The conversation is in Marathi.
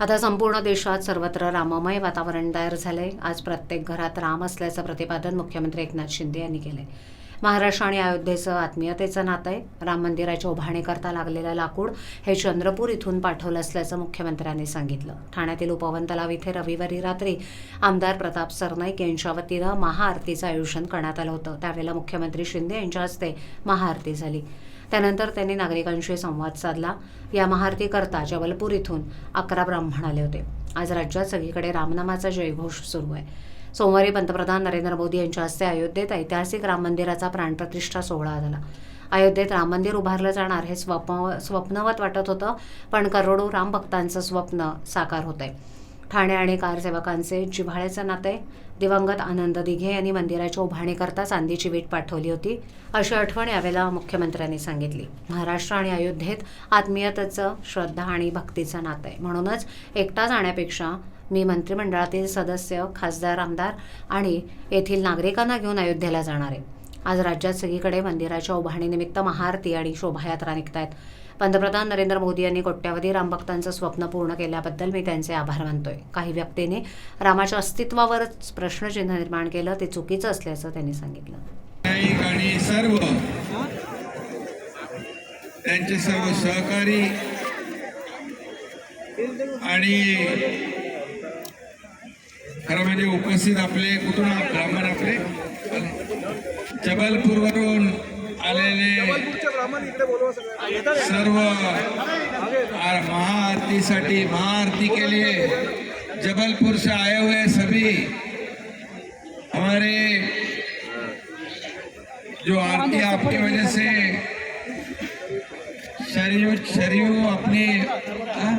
आता संपूर्ण देशात सर्वत्र राममय वातावरण तयार झालंय. आज प्रत्येक घरात राम असल्याचं प्रतिपादन मुख्यमंत्री एकनाथ शिंदे यांनी केलंय. महाराष्ट्र आणि अयोध्येचं आत्मीयतेचं नातं आहे. राम मंदिराच्या उभारणीकरता लागलेलं लाकूड हे चंद्रपूर इथून पाठवलं असल्याचं मुख्यमंत्र्यांनी सांगितलं. ठाण्यातील उपवन तलाव इथे रविवारी रात्री आमदार प्रताप सरनाईक यांच्या वतीनं महाआरतीचं आयोजन करण्यात आलं होतं. त्यावेळेला मुख्यमंत्री शिंदे यांच्या हस्ते महाआरती झाली. त्यानंतर त्यांनी नागरिकांशी संवाद साधला. या महाआरतीकरता जबलपूर इथून अकरा ब्राह्मण आले होते. आज राज्यात सगळीकडे रामनामाचा जयघोष सुरू आहे. सोमवारी पंतप्रधान नरेंद्र मोदी यांच्या हस्ते अयोध्येत ऐतिहासिक राम मंदिराचा प्राणप्रतिष्ठा सोहळा झाला. अयोध्येत राम मंदिर उभारलं जाणार हे स्वप्न स्वप्नवत वाटत होतं पण करोडो राम भक्तांचं स्वप्न साकार होत आहे ठाणे आणि कारसेवकांचे जिव्हाळ्याचे नाते दिवंगत आनंद दिघे यांनी मंदिराच्या उभारणीकरता चांदीची वीट पाठवली होती अशी आठवण यावेळेला मुख्यमंत्र्यांनी सांगितली. महाराष्ट्र आणि अयोध्येत आत्मीयतेचं श्रद्धा आणि भक्तीचं नातं. आहे म्हणूनच एकटा जाण्यापेक्षा मी मंत्रिमंडळातील सदस्य खासदार आमदार आणि येथील नागरिकांना घेऊन अयोध्येला जाणार आहे. आज राज्यात सगळीकडे मंदिराच्या उभारणीनिमित्त महाआरती आणि शोभायात्रा निघत आहेत पंतप्रधान नरेंद्र मोदी यांनी कोट्यावधी रामभक्तांचं स्वप्न पूर्ण केल्याबद्दल मी त्यांचे आभार मानतोय. काही व्यक्तींनी रामाच्या अस्तित्वावरच प्रश्नचिन्ह निर्माण केलं ते चुकीचं असल्याचं त्यांनी सांगितलं. आणि सर्व त्यांचे सर्व सहकारी आणि खरं म्हणजे उपस्थित आपले कुठून ब्राह्मण आपले? जबलपूरवरून आलेले सर्व महाआरतीसाठी महाआरती के लिए जबलपुर से आए हुए सभी. हमारे जो आरती आपकी वजह से शरीर शरीर अपनी?